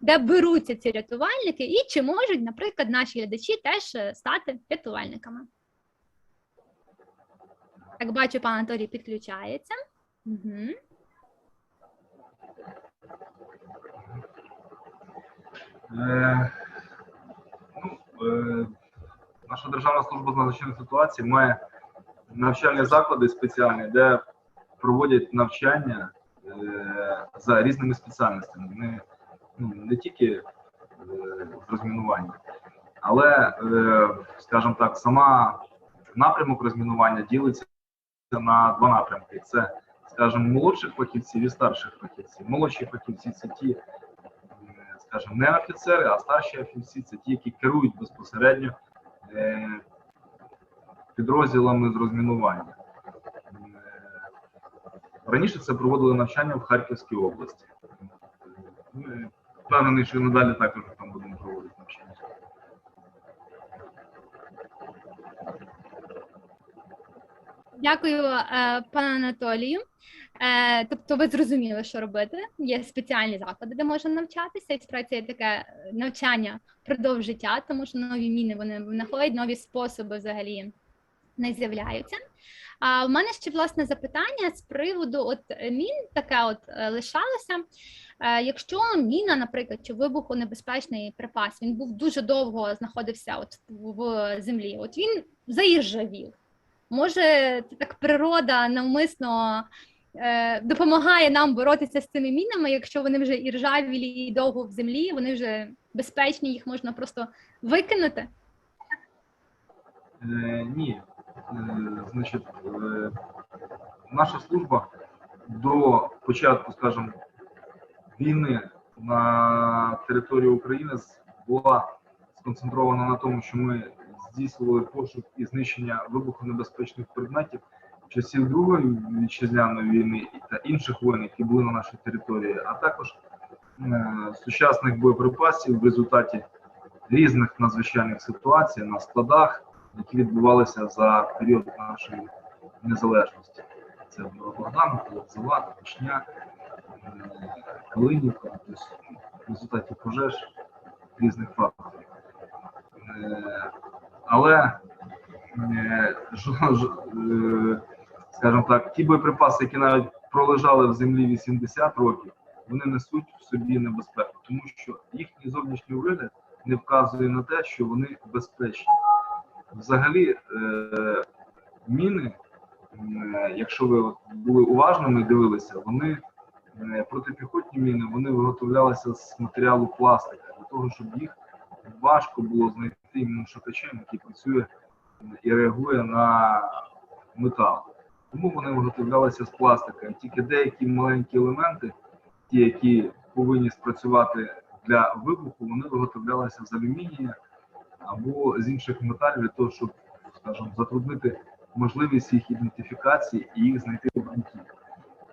де беруться ці рятувальники, і чи можуть, наприклад, наші глядачі теж е, стати рятувальниками. Так, бачу, пан Анатолій підключається. Угу. Наша Державна служба з надзвичайних ситуацій має навчальні заклади спеціальні, де проводять навчання за різними спеціальностями. Не тільки е, з розмінування, але, е, скажімо так, сама напрямок розмінування ділиться на два напрямки: це, скажімо, молодших фахівців і старших фахівців. Молодші фахівці це ті, е, скажімо, не офіцери, а старші фахівці це ті, які керують безпосередньо е, підрозділами з розмінування. Е, Раніше це проводили навчання в Харківській області. Впевнений, що надалі також там будемо проводити навчання. Дякую, е, пане Анатолію. Е, Тобто, ви зрозуміли, що робити. Є спеціальні заклади, де можна навчатися, і справді є таке е, навчання впродовж життя, тому що нові міни вони знаходять нові способи взагалі не з'являються. А в мене ще власне запитання з приводу от мін таке от лишалося. Е, Якщо міна, наприклад, чи вибухонебезпечний припас, він був дуже довго знаходився от в землі, от він заіржавів. Може, так природа навмисно е, допомагає нам боротися з цими мінами, якщо вони вже і і довго в землі, вони вже безпечні, їх можна просто викинути. Е, ні. Е, значить, е, наша служба до початку, скажімо, війни на території України була сконцентрована на тому, що ми здійснювали пошук і знищення вибухонебезпечних предметів часів Другої вітчизняної війни та інших воєн, які були на нашій території, а також е, сучасних боєприпасів в результаті різних надзвичайних ситуацій на складах, які відбувалися за період нашої незалежності. Це була Богданка, Лозова, Е, тобто в результаті пожеж різних факторів. Е, Але, е, е, скажімо так, ті боєприпаси, які навіть пролежали в землі 80 років, вони несуть в собі небезпеку, тому що їхній зовнішній вигляд не вказує на те, що вони безпечні. Взагалі, міни, якщо ви були уважними і дивилися, вони протипіхотні міни вони виготовлялися з матеріалу пластика для того, щоб їх важко було знайти міношукачем, який працює і реагує на метал. Тому вони виготовлялися з пластика. Тільки деякі маленькі елементи, ті, які повинні спрацювати для вибуху, вони виготовлялися з алюмінія або з інших металів для того, щоб, скажімо, затруднити можливість їх ідентифікації і їх знайти в ґрунті.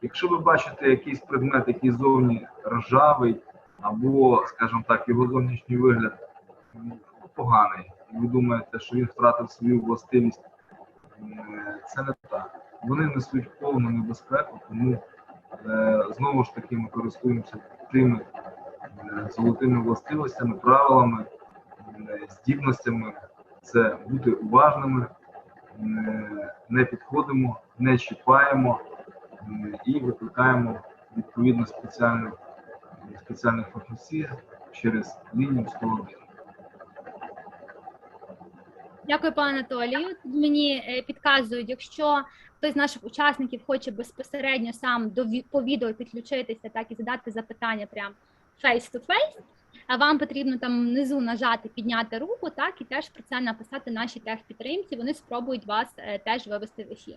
Якщо ви бачите якийсь предмет, який зовні ржавий, або, скажімо так, його зовнішній вигляд поганий, і ви думаєте, що він втратив свою властивість, це не так. Вони несуть повну небезпеку, тому е, знову ж таки ми користуємося тими е, золотими властивостями, правилами, здібностями. Це бути уважними, е, не підходимо, не чіпаємо і викликаємо відповідно спеціальних спеціальних фахівців через лінію 101. Дякую, пане Анатолію. Тут мені е, підказують, якщо хтось з наших учасників хоче безпосередньо сам до по підключитися, так і задати запитання прям face to face, а вам потрібно там внизу нажати, підняти руку, так і теж про це написати нашій техпідтримці. Вони спробують вас е, теж вивести в ефір.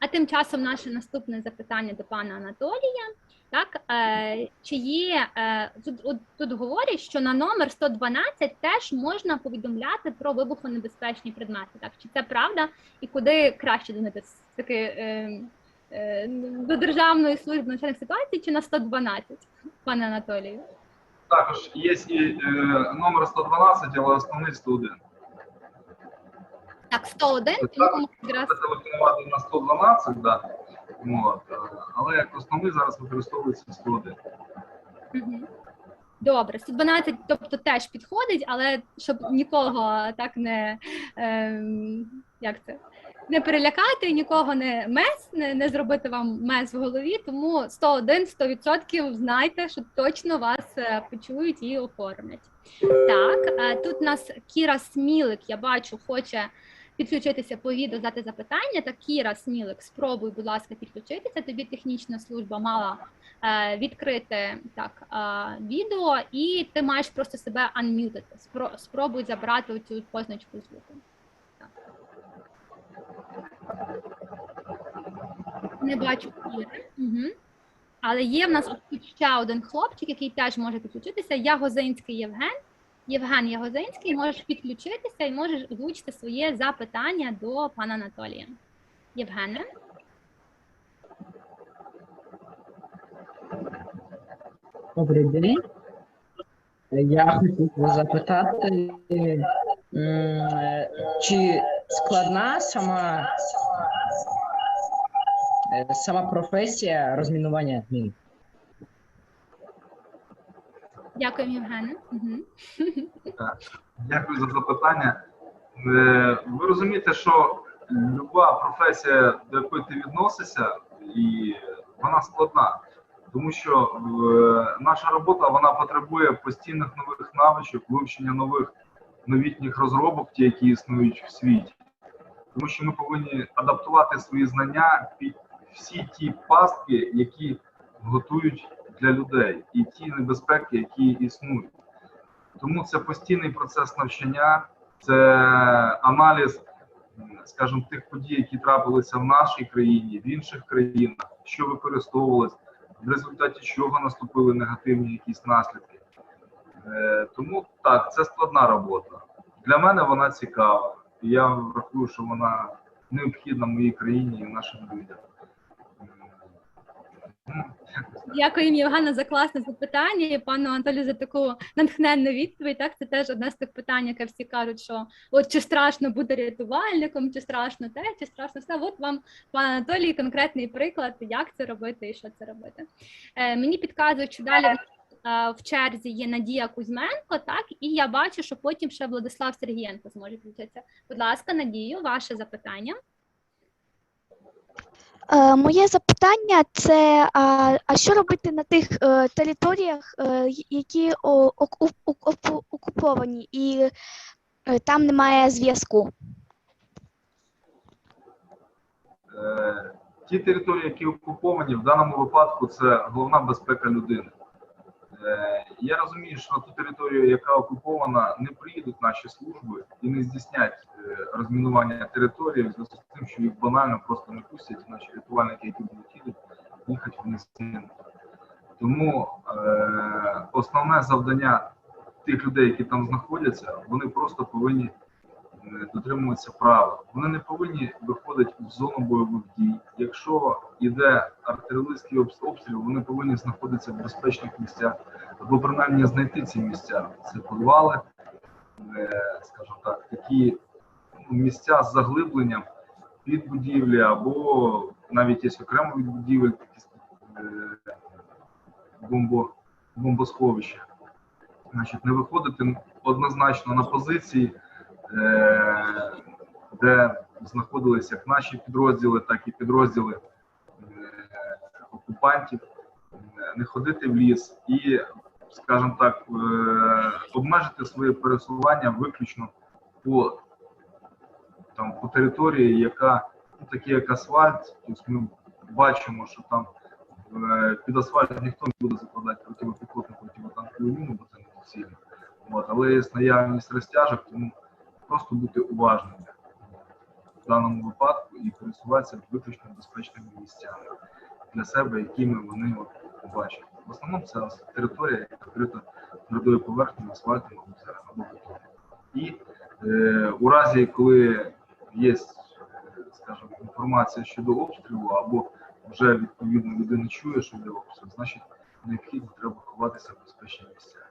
А тим часом наше наступне запитання до пана Анатолія. Так, е, чи є е, тут, тут говорять, що на номер 112 теж можна повідомляти про вибухонебезпечні предмети. Так, чи це правда? І куди краще дзвонити таки е, е, до Державної служби надзвичайних ситуацій чи на 112, пане Анатолію? Також є і е, номер 112, але основний 101. Так, 101, тому якраз Телефонувати на 112, да. От, е, але як основний зараз використовується 101. Мгм. Добре, 112, тобто теж підходить, але щоб нікого так не ем, як це не перелякати, нікого не мес, не, не зробити вам мес в голові. Тому 101, 100% знайте, що точно вас е, почують і оформлять. Так, е, тут нас Кіра Смілик, я бачу, хоче підключитися по відео, задати запитання. Так, Кіра Смілик, спробуй, будь ласка, підключитися. Тобі технічна служба мала е, відкрити так відео, і ти маєш просто себе анмютити. Спро, спробуй забрати цю позначку звуку. Не бачу Кіри. Угу. Але є в нас ще один хлопчик, який теж може підключитися. Ягозинський Євген. Євген Ягозинський, можеш підключитися і можеш озвучити своє запитання до пана Анатолія. Євгене. Добрий день. Я хотів запитати, чи складна сама, сама професія розмінування мін? Дякую, Євгене. Угу. Дякую за запитання. Е, Ви розумієте, що люба професія, до якої ти відносишся, і вона складна, тому що е, наша робота вона потребує постійних нових навичок, вивчення нових новітніх розробок, ті, які існують в світі. Тому що ми повинні адаптувати свої знання під всі ті пастки, які готують для людей, і ті небезпеки, які існують. Тому це постійний процес навчання, це аналіз, скажімо, тих подій, які трапилися в нашій країні, в інших країнах, що використовувалось, в результаті чого наступили негативні якісь наслідки. Е, Тому так, це складна робота. Для мене вона цікава. Я врахую, що вона необхідна моїй країні і нашим людям. Дякую, Євгена, за класне запитання і пану Анатолію за таку натхненну відповідь. Так, це теж одне з тих питань, яке всі кажуть, що от чи страшно бути рятувальником, чи страшно те, чи страшно все. От вам, пан Анатолій, конкретний приклад, як це робити і що це робити. Е, мені підказують, що далі. Е, В черзі є Надія Кузьменко, так і я бачу, що потім ще Владислав Сергієнко зможе включитися. Будь ласка, Надію, ваше запитання. Е, Моє запитання це а, а що робити на тих е, територіях, е, які о- оку- оку- окуповані, і е, там немає зв'язку? Ті території, які окуповані, в даному випадку це головна безпека людини. Е, Я розумію, що на ту територію, яка окупована, не приїдуть наші служби і не здійснять е, розмінування території в зв'язку з тим, що їх банально просто не пустять наші рятувальники, які будуть їдуть, їхати вниз. Тому е, основне завдання тих людей, які там знаходяться, вони просто повинні дотримуватися правил. Вони не повинні виходити в зону бойових дій. Якщо йде артилерійський обстріл, вони повинні знаходитися в безпечних місцях або принаймні знайти ці місця. Це підвали, е, скажімо так, такі ну, місця з заглибленням під будівлі, або навіть є окремо від будівель такі е, бомбо, бомбосховища. Значить, не виходити однозначно на позиції, де знаходилися як наші підрозділи, так і підрозділи е, окупантів, Е, не ходити в ліс і, скажімо так, е, обмежити своє пересування виключно по, там, по території, яка ну, такі як асфальт. Тобто ми бачимо, що там е, під асфальт ніхто не буде закладати протипіхотну протитанкову міну, бо це не доцільно. От, але є наявність розтяжок, тому просто бути уважними в даному випадку і пересуватися виключно безпечними місцями для себе, якими вони от, бачать. В основному це територія, яка вкрита твердою поверхнею, асфальтом або бетоном. І е, у разі, коли є, скажімо, інформація щодо обстрілу, або вже відповідно людина чує, що йде обстріл, значить необхідно треба ховатися в безпечні місця.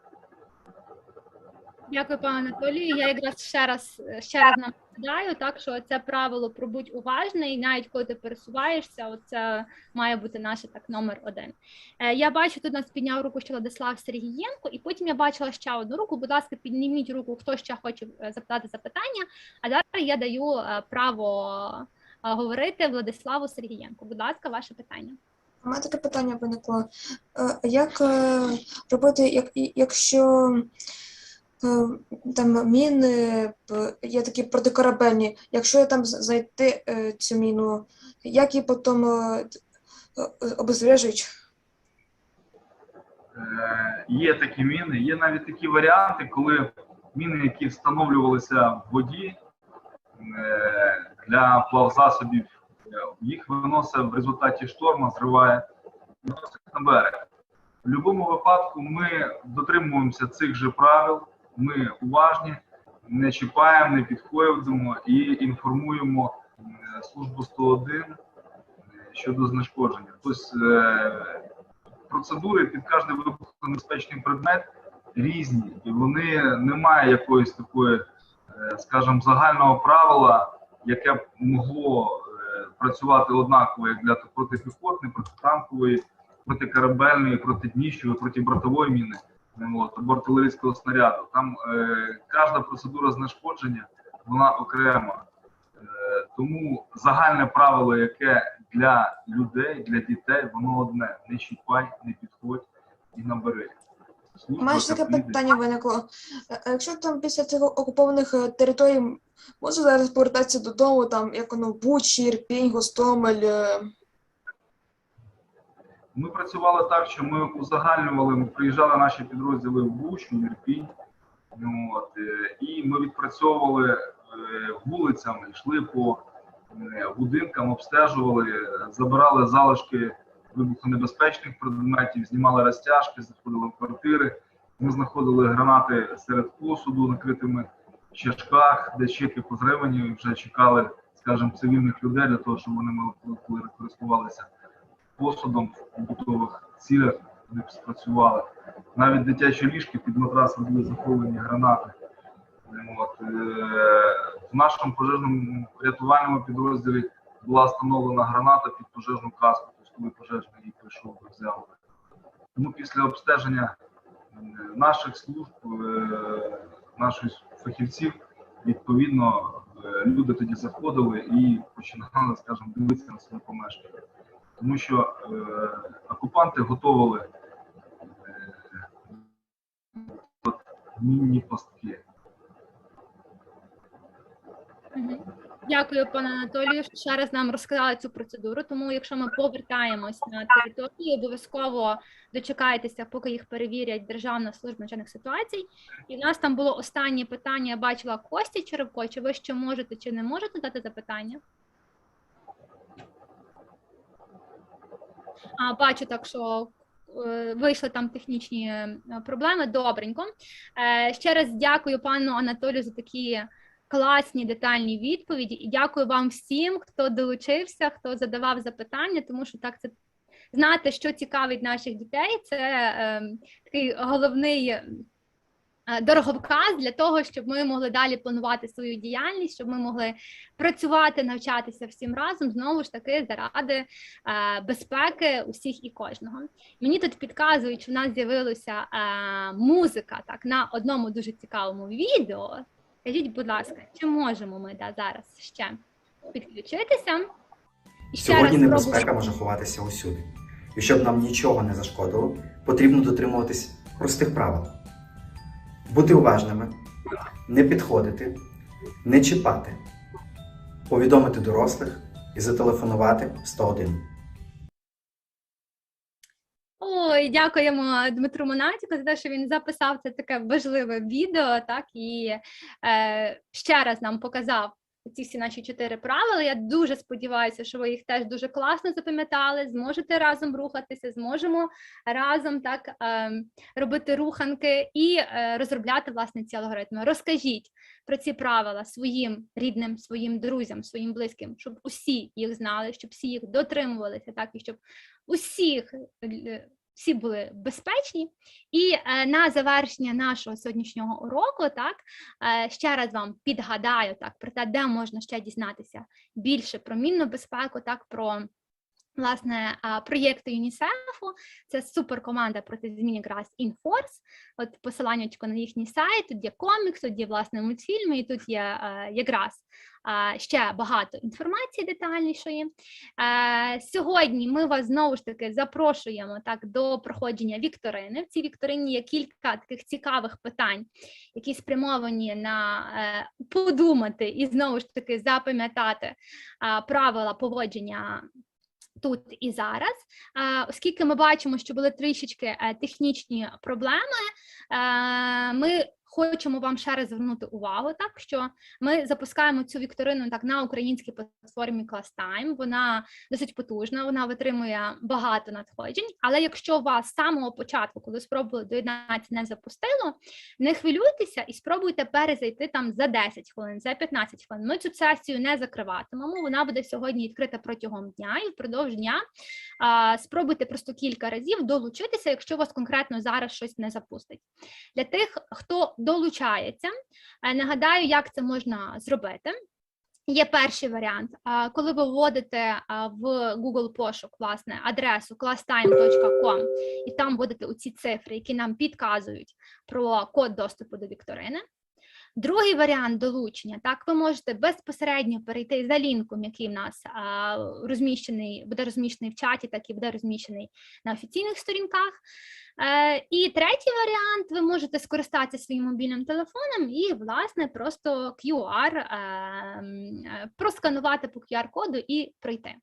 Дякую, пане Анатолію. Я якраз ще раз ще раз нагадаю, так що це правило про будь уважний, навіть коли ти пересуваєшся, це має бути наше так номер один. Е, Я бачу, тут нас підняв руку ще Владислав Сергієнко, і потім я бачила ще одну руку. Будь ласка, підніміть руку, хто ще хоче е, запитати запитання. А зараз я даю е, право говорити Владиславу Сергієнку. Будь ласка, ваше питання. У мене таке питання виникло. Як робити, як, якщо там міни е, є такі протикорабельні, якщо там з- знайти е, цю міну, як її потім е, е, обезврежують? Е, Є такі міни, є навіть такі варіанти, коли міни, які встановлювалися в воді е, для плавзасобів, е, їх виносить в результаті шторму, зриває на берег. В будь-якому випадку ми дотримуємося цих же правил, ми уважні, не чіпаємо, не підходимо і інформуємо е, службу 101 щодо знешкодження. Тобто е, процедури під кожний вибухонебезпечний предмет різні, і вони немає якоїсь такої, е, скажімо, загального правила, яке б могло е, працювати однаково як для протипіхотної, протитанкової, протикорабельної, протидніщової, протибортової міни. От, або артилерійського снаряду. Там е, кожна процедура знешкодження вона окрема. Е, тому загальне правило, яке для людей, для дітей, воно одне: не чіпай, не підходь і набери. У мене таке питання виникло. Е, а Якщо там після цих окупованих е, територій може зараз повертатися додому, там як воно Буч, Ірпінь, Гостомель, е, Ми працювали так, що ми узагальнювали, ми приїжджали наші підрозділи в Бучу, в Ірпінь, ну, от, е, і ми відпрацьовували е, вулицями, йшли по е, будинкам, обстежували, забирали залишки вибухонебезпечних предметів, знімали розтяжки, заходили в квартири. Ми знаходили гранати серед посуду, накритими чашках, де чеки позривані, вже чекали, скажімо, цивільних людей для того, щоб вони користувалися посудом в побутових цілях вони спрацювали. Навіть дитячі ліжки під матрасом були заховані гранати. От, е, в нашому пожежному рятувальному підрозділі була встановлена граната під пожежну каску, тобто коли пожежний її прийшов і взяв. Тому після обстеження е, наших служб, е, наших фахівців, відповідно, люди тоді заходили і починали, скажімо, дивитися на своє помешкання тому що е, окупанти готували е, мінні пастки. Дякую, пане Анатолію, що ще раз нам розказали цю процедуру. Тому, якщо ми повертаємось на територію, обов'язково дочекайтеся, поки їх перевірять Державна служба надзвичайних ситуацій. І в нас там було останнє питання. Я бачила Кості Черевко. Чи ви ще можете, чи не можете дати запитання? А, бачу так, що е, вийшли там технічні е, проблеми. Добренько. Е, Ще раз дякую пану Анатолію за такі класні детальні відповіді. І дякую вам всім, хто долучився, хто задавав запитання, тому що так це знати, що цікавить наших дітей. Це е, такий головний. Е, Дороговказ для того, щоб ми могли далі планувати свою діяльність, щоб ми могли працювати, навчатися всім разом, знову ж таки, заради е, безпеки усіх і кожного. Мені тут підказують, що в нас з'явилася е, музика так на одному дуже цікавому відео. Скажіть, будь ласка, чи можемо ми да, зараз ще підключитися? І ще Сьогодні раз небезпека спробую- може ховатися усюди. І щоб нам нічого не зашкодило, потрібно дотримуватись простих правил: бути уважними, не підходити, не чіпати, повідомити дорослих і зателефонувати 101. Ой, дякуємо Дмитру Монатіку за те, що він записав це таке важливе відео, так і е, ще раз нам показав ці всі наші чотири правила. Я дуже сподіваюся, що ви їх теж дуже класно запам'ятали. Зможете разом рухатися, зможемо разом так е, робити руханки і е, розробляти власне ці алгоритми. Розкажіть про ці правила своїм рідним, своїм друзям, своїм близьким, щоб усі їх знали, щоб всі їх дотримувалися, так і щоб усіх е, всі були безпечні. І е, на завершення нашого сьогоднішнього уроку, так е, ще раз вам підгадаю так про те, де можна ще дізнатися більше про мінну безпеку, так про власне проєкти ЮНІСЕФу. Це суперкоманда проти змін якраз Інфорс. От посилання на їхній сайт, тут є комікс, тут є власне мультфільми, і тут є е, якраз ще багато інформації детальнішої. Е, Сьогодні ми вас знову ж таки запрошуємо так до проходження вікторини. В цій вікторині є кілька таких цікавих питань, які спрямовані на е, подумати і знову ж таки запам'ятати правила поводження. Тут і зараз, оскільки ми бачимо, що були трішечки е, технічні проблеми, е, ми хочемо вам ще раз звернути увагу, так що ми запускаємо цю вікторину так на українській платформі ClassTime. Вона досить потужна, вона витримує багато надходжень. Але якщо вас з самого початку, коли спробували доєднатися, не запустило, не хвилюйтеся і спробуйте перезайти там за 10 хвилин, за 15 хвилин. Ми цю сесію не закриватимемо. Вона буде сьогодні відкрита протягом дня і впродовж дня. Спробуйте просто кілька разів долучитися, якщо вас конкретно зараз щось не запустить. Для тих, хто долучається, е, нагадаю, як це можна зробити. Є перший варіант, коли ви вводите в Google пошук власне адресу classtime.com і там вводите оці цифри, які нам підказують про код доступу до вікторини. Другий варіант долучення, так, ви можете безпосередньо перейти за лінком, який в нас а, розміщений, буде розміщений в чаті, так і буде розміщений на офіційних сторінках. Е, і третій варіант, ви можете скористатися своїм мобільним телефоном і, власне, просто QR, е, е, просканувати по QR-коду і пройти.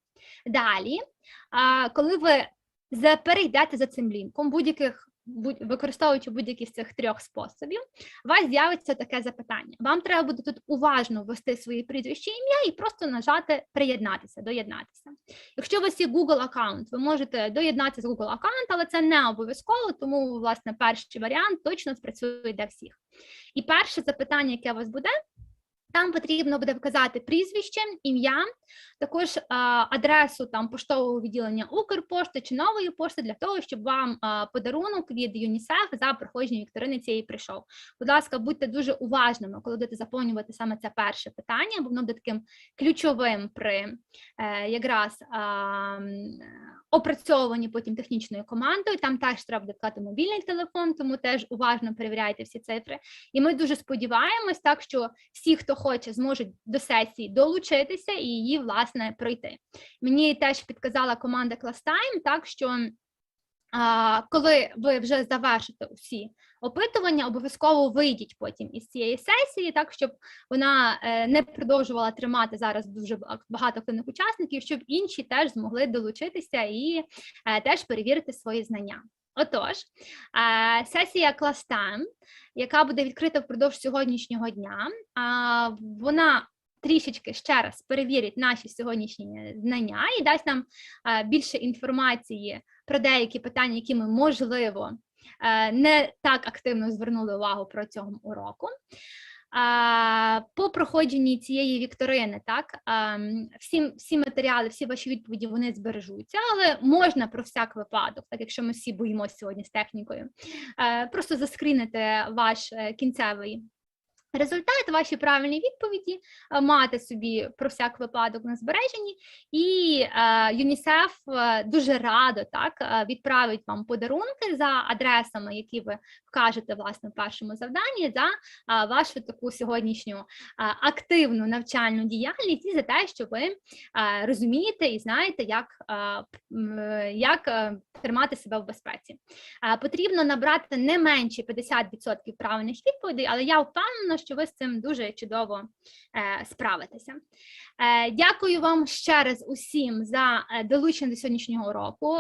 Далі, коли ви перейдете за цим лінком, будь-яких будь- використовуючи будь-які з цих трьох способів, у вас з'явиться таке запитання. Вам треба буде тут уважно ввести свої прізвище ім'я і просто нажати приєднатися, доєднатися. Якщо у вас є Google аккаунт, ви можете доєднатися з Google аккаунт, але це не обов'язково, тому власне перший варіант точно спрацює для всіх. І перше запитання, яке у вас буде. Там потрібно буде вказати прізвище, ім'я, також адресу там поштового відділення Укрпошти чи нової пошти для того, щоб вам подарунок від ЮНІСЕФ за проходження вікторини цієї прийшов. Будь ласка, будьте дуже уважними, коли будете заповнювати саме це перше питання, бо воно буде таким ключовим при е, якраз опрацьовані потім технічною командою. Там теж треба буде мобільний телефон, тому теж уважно перевіряйте всі цифри. І ми дуже сподіваємось, так що всі, хто хоче, зможуть до сесії долучитися і її власне пройти. Мені теж підказала команда ClassTime, так що. Коли ви вже завершите усі опитування, обов'язково вийдіть потім із цієї сесії, так щоб вона е, не продовжувала тримати зараз дуже ба- багато активних учасників, щоб інші теж змогли долучитися і е, теж перевірити свої знання. Отож, е, сесія Class Time, яка буде відкрита впродовж сьогоднішнього дня, вона трішечки ще раз перевірить наші сьогоднішні знання і дасть нам більше інформації про деякі питання, які ми можливо е, не так активно звернули увагу протягом уроку. По проходженні цієї вікторини, так всі, всі матеріали, всі ваші відповіді вони збережуться, але можна про всяк випадок, так якщо ми всі боїмося сьогодні з технікою, е, просто заскрінити ваш е, кінцевий результат, ваші правильні відповіді, е, мати собі про всяк випадок на збереженні, і е, ЮНІСЕФ е, дуже радо так відправить вам подарунки за адресами, які ви вкажете власне в першому завданні, за вашу таку сьогоднішню активну навчальну діяльність і за те, що ви розумієте і знаєте, як, як тримати себе в безпеці. Потрібно набрати не менше 50% правильних відповідей, але я впевнена, що ви з цим дуже чудово е, справитеся. Е, Дякую вам ще раз усім за е, долучення до сьогоднішнього уроку.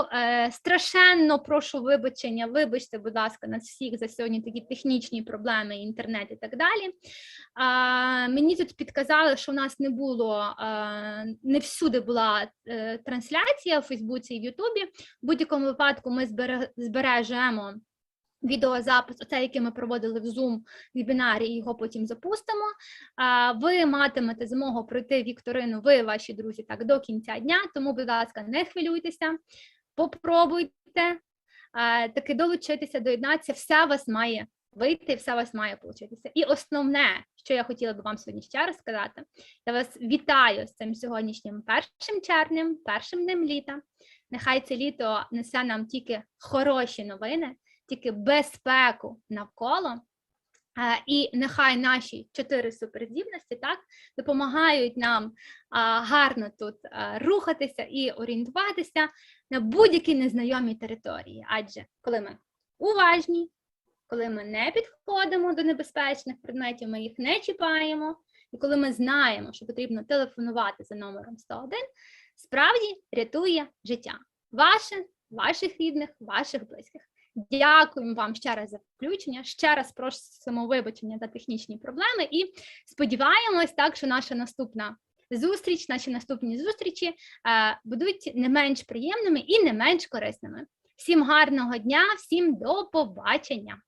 Страшенно прошу вибачення. Вибачте, будь ласка, нас всіх за сьогодні такі технічні проблеми, інтернет і так далі. Мені тут підказали, що у нас не було не всюди була трансляція у Фейсбуці і в Ютубі. В будь-якому випадку ми збережемо. Відеозапис, оцей, який ми проводили в Zoom вебінарі, його потім запустимо. Ви матимете змогу пройти вікторину, ви, ваші друзі, так до кінця дня. Тому, будь ласка, не хвилюйтеся, попробуйте. таки долучитися, доєднатися, все у вас має вийти, все у вас має получитися. І основне, що я хотіла би вам сьогодні ще раз сказати, я вас вітаю з цим сьогоднішнім першим червнем, першим днем літа. Нехай це літо несе нам тільки хороші новини, тільки безпеку навколо. І нехай наші чотири суперздібності так допомагають нам гарно тут рухатися і орієнтуватися на будь-якій незнайомій території. Адже коли ми уважні, коли ми не підходимо до небезпечних предметів, ми їх не чіпаємо, і коли ми знаємо, що потрібно телефонувати за номером 101, справді рятує життя ваше, ваших рідних, ваших близьких. Дякуємо вам ще раз за включення. Ще раз просимо вибачення за технічні проблеми і сподіваємось так, що наша наступна зустріч, наші наступні зустрічі е, будуть не менш приємними і не менш корисними. Всім гарного дня, всім до побачення!